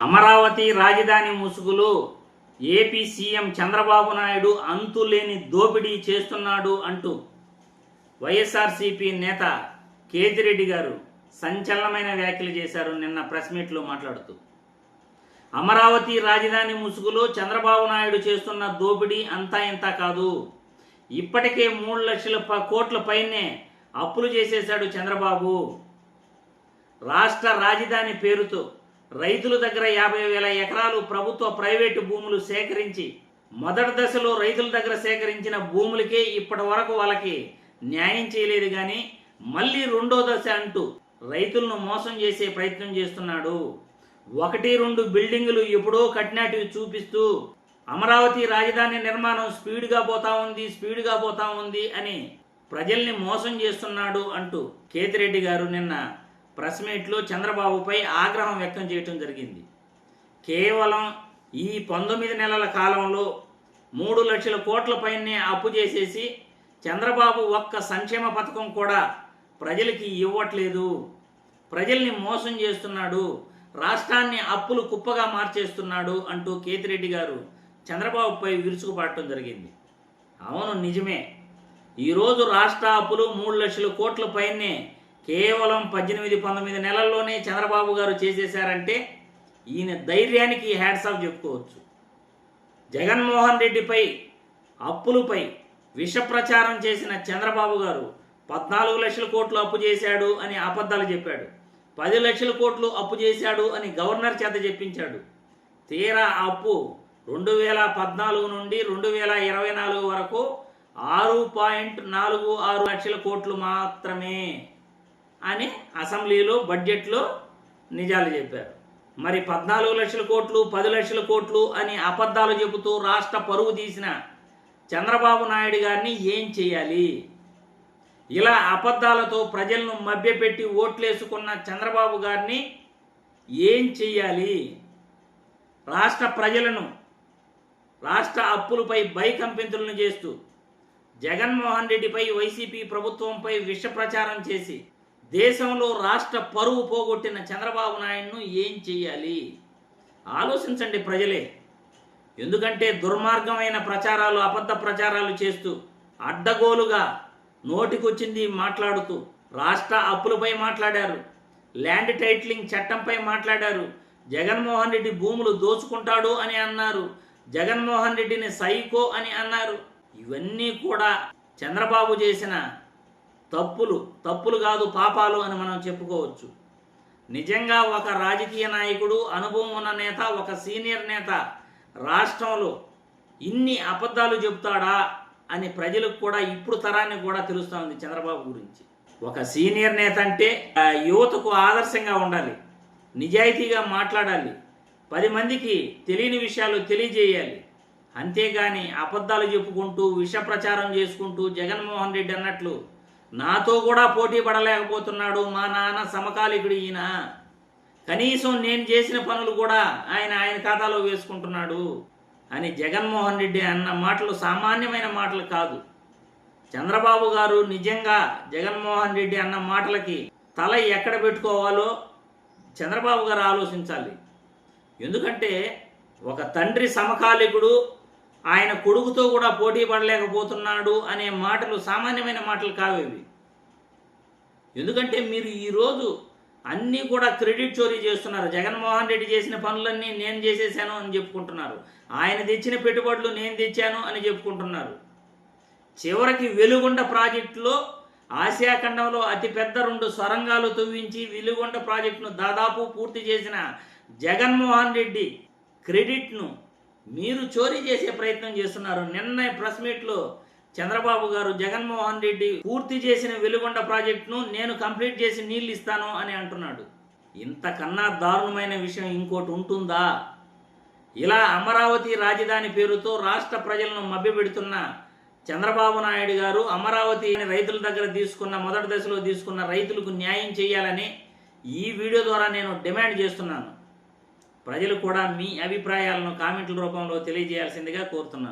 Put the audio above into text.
అమరావతి రాజధాని ముసుగులో AP CM Chandrababu Naidu అంతులేని దోపిడీ చేస్తున్నాడు అంటూ వైఎస్ఆర్సీపీ నేత కేజిరెడ్డి గారు సంచలనమైన వ్యాఖ్యలు చేశారు నిన్న ప్రెస్ మీట్లో మాట్లాడుతూ. అమరావతి రాజధాని ముసుగులో చంద్రబాబు నాయుడు చేస్తున్న దోపిడీ అంతా ఇంత కాదు. ఇప్పటికే మూడు లక్షల కోట్ల పైనే అప్పులు చేసేశాడు చంద్రబాబు. రాష్ట్ర రాజధాని పేరుతో రైతుల దగ్గర యాభై వేల ఎకరాలు ప్రభుత్వ ప్రైవేటు భూములు సేకరించి మొదటి దశలో రైతుల దగ్గర సేకరించిన భూములకే ఇప్పటి వరకు వాళ్ళకి న్యాయం చేయలేదు కానీ మళ్ళీ రెండో దశ అంటూ రైతులను మోసం చేసే ప్రయత్నం చేస్తున్నాడు. ఒకటి రెండు బిల్డింగులు ఎప్పుడో కట్టినట్టు చూపిస్తూ అమరావతి రాజధాని నిర్మాణం స్పీడ్గా పోతా ఉంది స్పీడ్గా పోతా ఉంది అని ప్రజల్ని మోసం చేస్తున్నాడు అంటూ కేతిరెడ్డి గారు నిన్న ప్రెస్ మీట్లో చంద్రబాబుపై ఆగ్రహం వ్యక్తం చేయటం జరిగింది. కేవలం ఈ పంతొమ్మిది నెలల కాలంలో మూడు లక్షల కోట్ల పైనే అప్పు చేసేసి చంద్రబాబు ఒక్క సంక్షేమ పథకం కూడా ప్రజలకి ఇవ్వట్లేదు. ప్రజల్ని మోసం చేస్తున్నాడు. రాష్ట్రాన్ని అప్పులు కుప్పగా మార్చేస్తున్నాడు అంటూ కేతిరెడ్డి గారు చంద్రబాబుపై విరుచుకుపడటం జరిగింది. అవును నిజమే. ఈరోజు రాష్ట్ర అప్పులు మూడు లక్షల కోట్ల పైనే కేవలం పద్దెనిమిది పంతొమ్మిది నెలల్లోనే చంద్రబాబు గారు చేసేశారంటే ఈయన ధైర్యానికి హ్యాట్స్ ఆఫ్ చెప్పుకోవచ్చు. జగన్మోహన్ రెడ్డిపై అప్పులపై విష ప్రచారం చేసిన చంద్రబాబు గారు పద్నాలుగు లక్షల కోట్లు అప్పు చేశాడు అని అబద్ధాలు చెప్పాడు. పది లక్షల కోట్లు అప్పు చేశాడు అని గవర్నర్ చేత చెప్పించాడు. తీరా అప్పు రెండు వేల పద్నాలుగు నుండి రెండు వేల ఇరవై నాలుగు వరకు ఆరు పాయింట్ నాలుగు ఆరు లక్షల కోట్లు మాత్రమే. అని అసెంబ్లీలో బడ్జెట్లో నిజాలు చెప్పారు. మరి పద్నాలుగు లక్షల కోట్లు పది లక్షల కోట్లు అని అబద్ధాలు చెబుతూ రాష్ట్ర పరువు తీసిన చంద్రబాబు నాయుడు గారిని ఏం చేయాలి? ఇలా అబద్ధాలతో ప్రజలను మభ్యపెట్టి ఓట్లేసుకున్న చంద్రబాబు గారిని ఏం చేయాలి? రాష్ట్ర ప్రజలను రాష్ట్ర అప్పులపై బైకంపింతులను చేస్తూ జగన్మోహన్ రెడ్డిపై వైసీపీ ప్రభుత్వంపై విష ప్రచారం చేసి దేశంలో రాష్ట్ర పరువు పోగొట్టిన చంద్రబాబు నాయుడును ఏం చేయాలి ఆలోచించండి ప్రజలే. ఎందుకంటే దుర్మార్గమైన ప్రచారాలు అబద్ధ ప్రచారాలు చేస్తూ అడ్డగోలుగా నోటికొచ్చింది మాట్లాడుతూ రాష్ట్ర అప్పులపై మాట్లాడారు ల్యాండ్ టైటిలింగ్ చట్టంపై మాట్లాడారు జగన్మోహన్ రెడ్డి భూములు దోచుకుంటాడు అని అన్నారు జగన్మోహన్ రెడ్డిని సైకో అని అన్నారు. ఇవన్నీ కూడా చంద్రబాబు చేసిన తప్పులు తప్పులు కాదు పాపాలు అని మనం చెప్పుకోవచ్చు. నిజంగా ఒక రాజకీయ నాయకుడు అనుభవం ఉన్న నేత ఒక సీనియర్ నేత రాష్ట్రంలో ఇన్ని అబద్ధాలు చెబుతాడా అని ప్రజలకు కూడా ఇప్పుడు తరానికి కూడా తెలుస్తుంది చంద్రబాబు గురించి. ఒక సీనియర్ నేత అంటే యువతకు ఆదర్శంగా ఉండాలి నిజాయితీగా మాట్లాడాలి పది మందికి తెలియని విషయాలు తెలియజేయాలి. అంతేగాని అబద్ధాలు చెప్పుకుంటూ విష ప్రచారం చేసుకుంటూ జగన్మోహన్ రెడ్డి అన్నట్లు నాతో కూడా పోటీ పడలేకపోతున్నాడు మా నాన్న సమకాలికుడు ఈయన. కనీసం నేను చేసిన పనులు కూడా ఆయన ఆయన ఖాతాలో వేసుకుంటున్నాడు అని జగన్మోహన్ రెడ్డి అన్న మాటలు సామాన్యమైన మాటలు కాదు. చంద్రబాబు గారు నిజంగా జగన్మోహన్ రెడ్డి అన్న మాటలకి తల ఎక్కడ పెట్టుకోవాలో చంద్రబాబు గారు ఆలోచించాలి. ఎందుకంటే ఒక తండ్రి సమకాలికుడు ఆయన కొడుకుతో కూడా పోటీ పడలేకపోతున్నాడు అనే మాటలు సామాన్యమైన మాటలు కావేవి? ఎందుకంటే మీరు ఈరోజు అన్నీ కూడా క్రెడిట్ చోరీ చేస్తున్నారు. జగన్మోహన్ రెడ్డి చేసిన పనులన్నీ నేను చేసేసాను అని చెప్పుకుంటున్నారు. ఆయన తెచ్చిన పెట్టుబడులు నేను తెచ్చాను అని చెప్పుకుంటున్నారు. చివరికి వెలుగొండ ప్రాజెక్టులో ఆసియా ఖండంలో అతిపెద్ద రెండు సొరంగాలు తవ్వించి వెలుగొండ ప్రాజెక్టును దాదాపు పూర్తి చేసిన జగన్మోహన్ రెడ్డి క్రెడిట్ను మీరు చోరీ చేసే ప్రయత్నం చేస్తున్నారు. నిన్న ప్రెస్ మీట్లో చంద్రబాబు గారు జగన్మోహన్ రెడ్డి పూర్తి చేసిన వెలుగొండ ప్రాజెక్టును నేను కంప్లీట్ చేసి నీళ్ళు ఇస్తాను అని అంటున్నాడు. ఇంతకన్నా దారుణమైన విషయం ఇంకోటి ఉంటుందా? ఇలా అమరావతి రాజధాని పేరుతో రాష్ట్ర ప్రజలను మభ్యపెడుతున్న చంద్రబాబు నాయుడు గారు అమరావతి రైతుల దగ్గర తీసుకున్న మొదటి దశలో తీసుకున్న రైతులకు న్యాయం చేయాలని ఈ వీడియో ద్వారా నేను డిమాండ్ చేస్తున్నాను. ప్రజలు కూడా మీ అభిప్రాయాలను కామెంట్ల రూపంలో తెలియజేయాల్సిందిగా కోరుతున్నాను.